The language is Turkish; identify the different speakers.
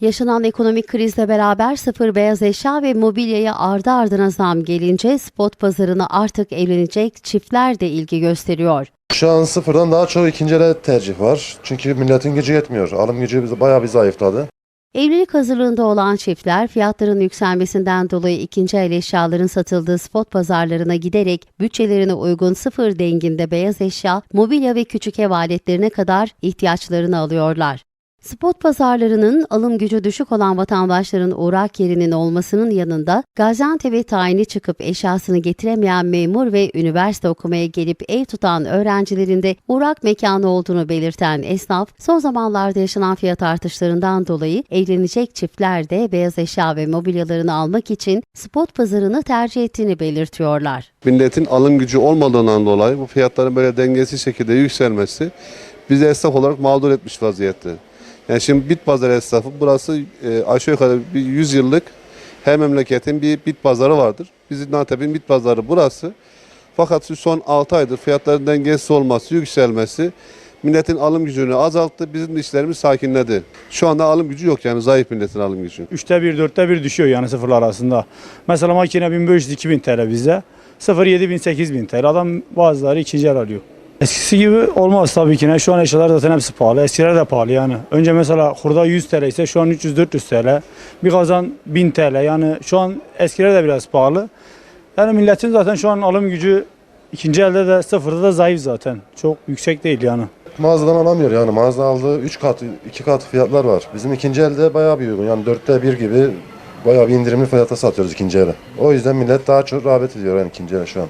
Speaker 1: Yaşanan ekonomik krizle beraber sıfır beyaz eşya ve mobilyaya ardı ardına zam gelince spot pazarına artık evlenecek çiftler de ilgi gösteriyor.
Speaker 2: Şu an sıfırdan daha çok ikinci ele tercih var. Çünkü milletin gücü yetmiyor. Alım gücü bayağı bir zayıfladı.
Speaker 1: Evlilik hazırlığında olan çiftler fiyatların yükselmesinden dolayı ikinci el eşyaların satıldığı spot pazarlarına giderek bütçelerine uygun sıfır denginde beyaz eşya, mobilya ve küçük ev aletlerine kadar ihtiyaçlarını alıyorlar. Spot pazarlarının alım gücü düşük olan vatandaşların uğrak yerinin olmasının yanında Gaziantep'e tayini çıkıp eşyasını getiremeyen memur ve üniversite okumaya gelip ev tutan öğrencilerin de uğrak mekanı olduğunu belirten esnaf, son zamanlarda yaşanan fiyat artışlarından dolayı evlenecek çiftler de beyaz eşya ve mobilyalarını almak için spot pazarını tercih ettiğini belirtiyorlar.
Speaker 3: milletin alım gücü olmadığından dolayı bu fiyatların böyle dengesiz şekilde yükselmesi bizi esnaf olarak mağdur etmiş vaziyette. Yani şimdi bit pazarı esnafı burası e, aşağı yukarı bir 100 yıllık her memleketin bir bit pazarı vardır. Bizim Antep'in bit pazarı burası. Fakat şu son 6 aydır fiyatların dengesiz olması, yükselmesi milletin alım gücünü azalttı. Bizim işlerimiz sakinledi. Şu anda alım gücü yok yani zayıf milletin alım gücü.
Speaker 4: Üçte bir, dörtte bir düşüyor yani sıfırlar arasında. Mesela makine 1500-2000 TL bizde. Sıfır 7000-8000 TL. Adam bazıları ikinci el alıyor. Eskisi gibi olmaz tabii ki. ne. Şu an eşyalar zaten hepsi pahalı. Eskiler de pahalı yani. Önce mesela hurda 100 TL ise şu an 300-400 TL. Bir kazan 1000 TL. Yani şu an eskiler de biraz pahalı. Yani milletin zaten şu an alım gücü ikinci elde de sıfırda da zayıf zaten. Çok yüksek değil yani.
Speaker 2: Mağazadan alamıyor yani. Mağazadan aldığı 3 kat, 2 kat fiyatlar var. Bizim ikinci elde bayağı bir uygun. Yani dörtte bir gibi bayağı bir indirimli fiyata satıyoruz ikinci ele. O yüzden millet daha çok rağbet ediyor yani ikinci ele şu an.